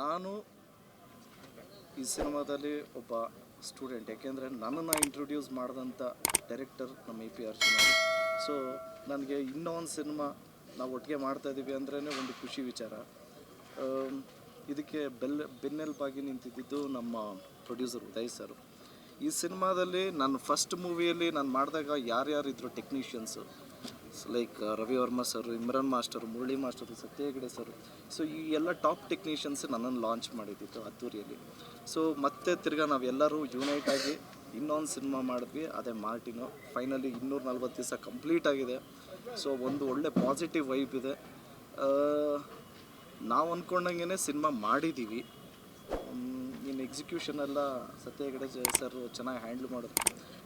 ನಾನು ಈ ಸಿನಿಮಾದಲ್ಲಿ ಒಬ್ಬ ಸ್ಟೂಡೆಂಟ್, ಯಾಕೆಂದರೆ ನನ್ನನ್ನು ಇಂಟ್ರೊಡ್ಯೂಸ್ ಮಾಡಿದಂಥ ಡೈರೆಕ್ಟರ್ ನಮ್ಮ ಎ ಪಿ ಅರ್ಜುನ ಸೊ ನನಗೆ ಇನ್ನೂ ಒಂದು ಸಿನಿಮಾ ನಾವು ಒಟ್ಟಿಗೆ ಮಾಡ್ತಾ ಇದ್ದೀವಿ ಅಂದ್ರೇ ಒಂದು ಖುಷಿ ವಿಚಾರ. ಇದಕ್ಕೆ ಬೆಲ್ ಬೆನ್ನೆಲುಬಾಗಿ ನಿಂತಿದ್ದು ನಮ್ಮ ಪ್ರೊಡ್ಯೂಸರ್ ಉದಯ್ ಸರ್ ಈ ಸಿನಿಮಾದಲ್ಲಿ ನನ್ನ ಫಸ್ಟ್ ಮೂವಿಯಲ್ಲಿ ನಾನು ಮಾಡಿದಾಗ ಯಾರ್ಯಾರಿದ್ರು technicians like Ravi Varma sir Imran master Murali master Satya Hegde sir so ಈ ಎಲ್ಲ ಟಾಪ್ ಟೆಕ್ನಿಷಿಯನ್ಸ್ ನನ್ನನ್ನು ಲಾಂಚ್ ಮಾಡಿದ್ದಿತ್ತು ಅದ್ದೂರಿಯಲ್ಲಿ. ಸೊ ಮತ್ತೆ ತಿರ್ಗಾ ನಾವೆಲ್ಲರೂ ಯುನೈಟ್ ಆಗಿ ಇನ್ನೊಂದು ಸಿನಿಮಾ ಮಾಡಿದ್ವಿ, ಅದೇ ಮಾರ್ಟಿನೋ ಫೈನಲಿ ಇನ್ನೂರ ನಲ್ವತ್ತು ದಿವಸ ಕಂಪ್ಲೀಟ್ ಆಗಿದೆ. ಸೊ ಒಂದು ಒಳ್ಳೆ ಪಾಸಿಟಿವ್ ವೈಬ್ ಇದೆ. ನಾವು ಅಂದ್ಕೊಂಡಂಗೆ ಸಿನಿಮಾ ಮಾಡಿದ್ದೀವಿ ಇನ್ನು ಎಕ್ಸಿಕ್ಯೂಷನ್ ಎಲ್ಲ ಸತ್ಯ ಹೆಗಡೆ ಸರ್ ಚೆನ್ನಾಗಿ ಹ್ಯಾಂಡ್ಲ್ ಮಾಡೋದು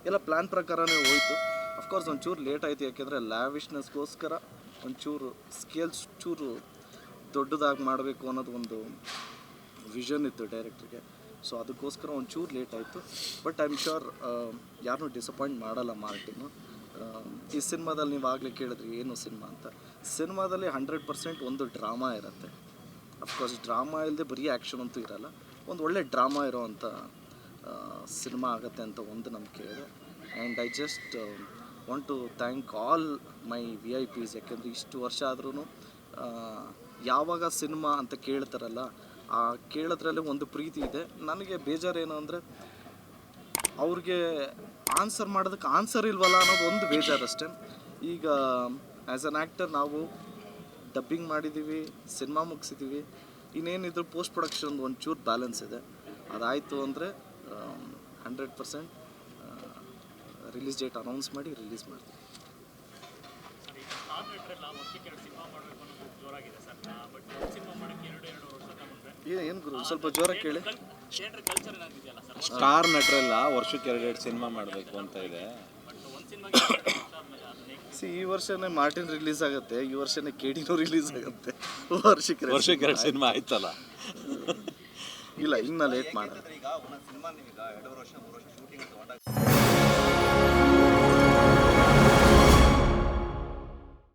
ಎಲ್ಲ ಪ್ಲ್ಯಾನ್ ಪ್ರಕಾರನೇ ಹೋಯ್ತು. ಅಫ್ಕೋರ್ಸ್ ಒಂಚೂರು ಲೇಟ್ ಆಯಿತು, ಯಾಕೆಂದರೆ ಲ್ಯಾವಿಶ್ನೆಸ್ಗೋಸ್ಕರ ಒಂಚೂರು ಸ್ಕೇಲ್ಸ್ ಚೂರು ದೊಡ್ಡದಾಗಿ ಮಾಡಬೇಕು ಅನ್ನೋದು ಒಂದು ವಿಷನ್ ಇತ್ತು ಡೈರೆಕ್ಟ್ರಿಗೆ ಸೊ ಅದಕ್ಕೋಸ್ಕರ ಒಂಚೂರು ಲೇಟ್ ಆಯಿತು. ಬಟ್ ಐ ಆಮ್ ಶ್ಯೂರ್ ಯಾರನ್ನೂ ಡಿಸಪಾಯಿಂಟ್ ಮಾಡಲ್ಲ ಮಾರ್ಟಿನು. ಈ ಸಿನಿಮಾದಲ್ಲಿ ನೀವು ಆಗಲೇ ಕೇಳಿದ್ರಿ, ಏನು ಸಿನಿಮಾ ಅಂತ. ಸಿನಿಮಾದಲ್ಲಿ ಹಂಡ್ರೆಡ್ ಪರ್ಸೆಂಟ್ ಒಂದು ಡ್ರಾಮಾ ಇರುತ್ತೆ. ಅಫ್ಕೋರ್ಸ್ ಡ್ರಾಮಾ ಇಲ್ಲದೆ ಬರೀ ಆ್ಯಕ್ಷನ್ ಅಂತೂ ಇರಲ್ಲ. ಒಂದು ಒಳ್ಳೆ ಡ್ರಾಮಾ ಇರೋವಂಥ ಸಿನಿಮಾ ಆಗುತ್ತೆ ಅಂತ ಒಂದು ನಂಬಿಕೆ ಇದೆ. And I just want to thank all my V I Ps ಯಾಕೆಂದರೆ ಇಷ್ಟು ವರ್ಷ ಆದ್ರೂ ಯಾವಾಗ ಸಿನಿಮಾ ಅಂತ ಕೇಳ್ತಾರಲ್ಲ, ಆ ಕೇಳೋದ್ರಲ್ಲೇ ಒಂದು ಪ್ರೀತಿ ಇದೆ. ನನಗೆ ಬೇಜಾರೇನು ಅಂದರೆ, ಅವ್ರಿಗೆ ಆನ್ಸರ್ ಮಾಡೋದಕ್ಕೆ ಆನ್ಸರ್ ಇಲ್ವಲ್ಲ ಅನ್ನೋದು ಒಂದು ಬೇಜಾರಷ್ಟೇ. ಈಗ ಆ್ಯಸ್ ಅನ್ ಆ್ಯಕ್ಟರ್ ನಾವು ಡಬ್ಬಿಂಗ್ ಮಾಡಿದ್ದೀವಿ ಸಿನಿಮಾ ಮುಗಿಸಿದ್ದೀವಿ ಇನ್ನೇನಿದ್ರು ಪೋಸ್ಟ್ ಪ್ರೊಡಕ್ಷನ್ ಒಂಚೂರು ಬ್ಯಾಲೆನ್ಸ್ ಇದೆ. ಅದಾಯಿತು ಅಂದರೆ hundred percent release date announce ಮಾಡಿ ರಿಲೀಸ್ ಮಾಡ್ತೀವಿ. ಸ್ಟಾರ್ ನಟರೆಲ್ಲ ವರ್ಷಕ್ಕೆ ಎರಡು ಸಿನಿಮಾ ಮಾಡಬೇಕು ಅನ್ನೋದು ಜೋರಾಗಿದೆ ಸರ್. ಬಟ್ ಒಂದು ಸಿನಿಮಾ ಮಾಡೋಕ್ಕೆ ಎರಡು ಎರಡು ವರ್ಷ ತಗೊಂಡ್ರೆ ಏನು ಗುರು ಸ್ವಲ್ಪ ಜೋರಾಗಿ ಕೇಳಿ. ಸ್ಟಾರ್ ನಟರೆಲ್ಲ ವರ್ಷಕ್ಕೆ ಎರಡೆರಡು ಸಿನಿಮಾ ಮಾಡಬೇಕು ಅಂತ ಇದೆ. ಸಿ ಈ ವರ್ಷನೇ ಮಾರ್ಟಿನ್ ರಿಲೀಸ್ ಆಗುತ್ತೆ ಈ ವರ್ಷನೇ ಕೇಡಿನೂ ರಿಲೀಸ್ ಆಗುತ್ತೆ. ವರ್ಷಕ್ಕೆ ವರ್ಷಕ್ಕೆ ಎರಡು ಸಿನಿಮಾ ಆಯ್ತಲ್ಲ? ಇಲ್ಲ ಇನ್ನ ಲೇಟ್ ಮಾಡೋದು